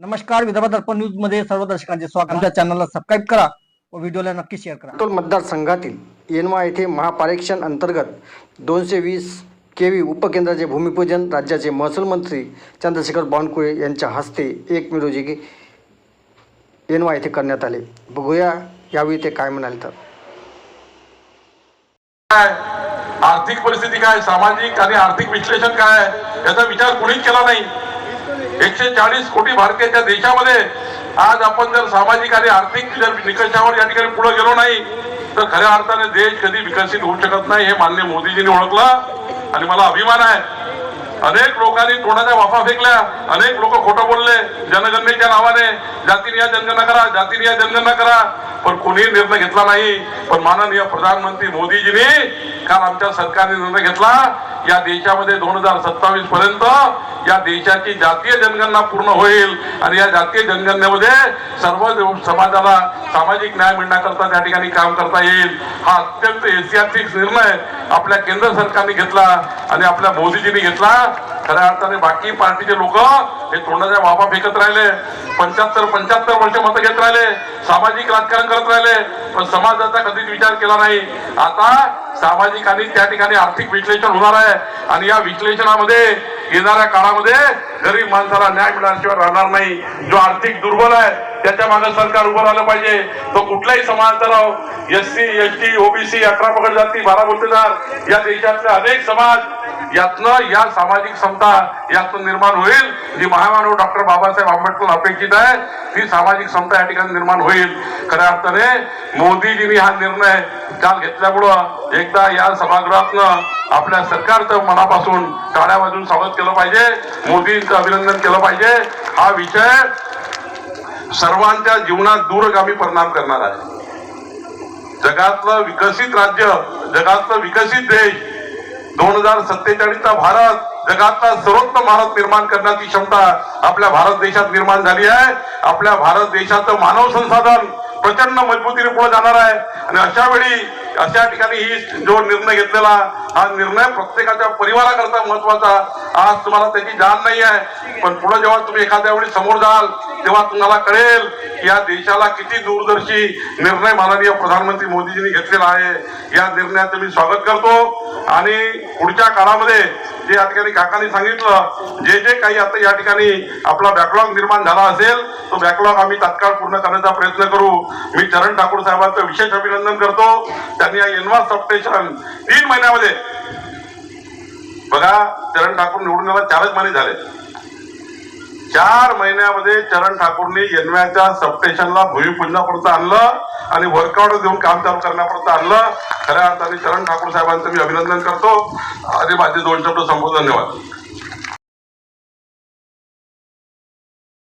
नमस्कार विदर्भ दर्पण न्यूजमध्ये सर्व दर्शकांचे स्वागत. आमच्या चॅनलला सबस्क्राईब करा व व्हिडिओला नक्की शेअर करा. काटोल मतदारसंघातील येनवा येथे महापारेक्षण अंतर्गत दोनशे वीस के व्ही उपकेंद्राचे भूमिपूजन राज्याचे महसूल मंत्री चंद्रशेखर बावनकुळे यांच्या हस्ते एक मे रोजी येनवा येथे करण्यात आले. बघूया यावेळी ते काय म्हणाले तर. काय? आर्थिक परिस्थिती काय? सामाजिक आणि आर्थिक विश्लेषण काय? याचा विचार कोणीच केला नाही. एकशे चाळीस कोटी भारतीयाच्या देशामध्ये आज आपण जर सामाजिक आणि आर्थिक जर निकषावर या ठिकाणी पुढे गेलो नाही तर खऱ्या अर्थाने देश कधी विकसित होऊ शकत नाही हे मान्य मोदीजींनी ओळखलं आणि मला अभिमान आहे. अनेक लोकांनी तोंडाच्या वाफा फेकल्या अनेक लोक खोटं बोलले जनगणनेच्या नावाने जातीनिया जनगणना करा जातीनिया जनगणना करा पण कोणीही निर्णय घेतला नाही. पण माननीय प्रधानमंत्री मोदीजींनी काल आमच्या सरकारने निर्णय घेतला या देशामध्ये दोन हजार सत्तावीस पर्यंत या देशाची जातीय जनगणना पूर्ण होईल आणि या जातीय जनगणनेमध्ये सर्व समाजाला सामाजिक न्याय मिळण्याकरता त्या ठिकाणी काम करता येईल. हा अत्यंत ऐतिहासिक निर्णय आपल्या केंद्र सरकारने घेतला आणि आपल्या मोदीजींनी घेतला. खऱ्या अर्थाने बाकी पार्टीचे लोक हे तोंडाच्या वाफा फेकत राहिले. पंच्याहत्तर पंच्याहत्तर वर्ष मतं घेत राहिले. सामाजिक राजकारण करत राहिले. पण समाजाचा कधीच विचार केला नाही. आता सामाजिक आणि त्या ठिकाणी आर्थिक विश्लेषण होणार आहे. आणि या विश्लेषणामध्ये येणाऱ्या काळामध्ये गरीब माणसाला न्याय मिळाल्याशिवाय राहणार नाही. जो आर्थिक दुर्बल आहे त्याच्यामागे सरकार उभं राहिलं पाहिजे. तो कुठलाही समाजाचा राहो S C S T OBC अठरा पकड जाती बारा गुत्तेदार या देशातले अनेक समाज यातनं या सामाजिक समता यातून निर्माण होईल. जी महामानव डॉक्टर बाबासाहेब आंबेडकर अपेक्षित आहे ती सामाजिक समता या ठिकाणी निर्माण होईल. खऱ्या अर्थाने मोदीजींनी हा निर्णय काल घेतल्यामुळं एकदा या सभागृहातनं आपल्या सरकारचं मनापासून टाळ्या वाजून स्वागत केलं पाहिजे. मोदींचं अभिनंदन केलं पाहिजे. हा विषय सर्वांच्या जीवनात दूरगामी परिणाम करणार आहे. जगातलं विकसित राज्य जगातलं विकसित देश दोन हजार सत्तेचाळीसचा भारत जगातला सर्वोत्तम भारत निर्माण करण्याची क्षमता आपल्या भारत देशात निर्माण झाली आहे. आपल्या भारत देशाचं मानव संसाधन प्रचंड मजबूतीने पुढे जाणार आहे. आणि अशा वेळी अशा ठिकाणी ही जो निर्णय घेतलेला हा निर्णय प्रत्येकाच्या परिवाराकरता महत्त्वाचा आज तुम्हाला त्याची जाण नाही आहे. पण पुढे जेव्हा तुम्ही एखाद्या वेळी समोर जाल तेव्हा तुम्हाला कळेल की या देशाला किती दूरदर्शी निर्णय माननीय प्रधानमंत्री मोदीजींनी घेतलेला आहे. या निर्णयाचं मी स्वागत करतो. आणि पुढच्या काळामध्ये जे या ठिकाणी काकांनी सांगितलं जे जे काही आता या ठिकाणी आपला बॅकलॉग निर्माण झाला असेल तो बॅकलॉग आम्ही तात्काळ पूर्ण करण्याचा प्रयत्न करू. मी चरण ठाकूर साहेबांचं विशेष अभिनंदन करतो. त्यांनी या एनवा सबस्टेशन तीन महिन्यामध्ये बघा चरण ठाकूर निवडून चारच महिने झाले. चार महिन्यामध्ये चरण ठाकूरनी येनव्याच्या सबस्टेशनला भूमिपूजनापर्यंत आणलं आणि वर्कआउट देऊन काम चालू करण्यापर्यंत आणलं. खऱ्या अर्थाने चरण ठाकूर साहेबांचं मी अभिनंदन करतो. आणि माझे दोन शब्द संबोधन धन्यवाद.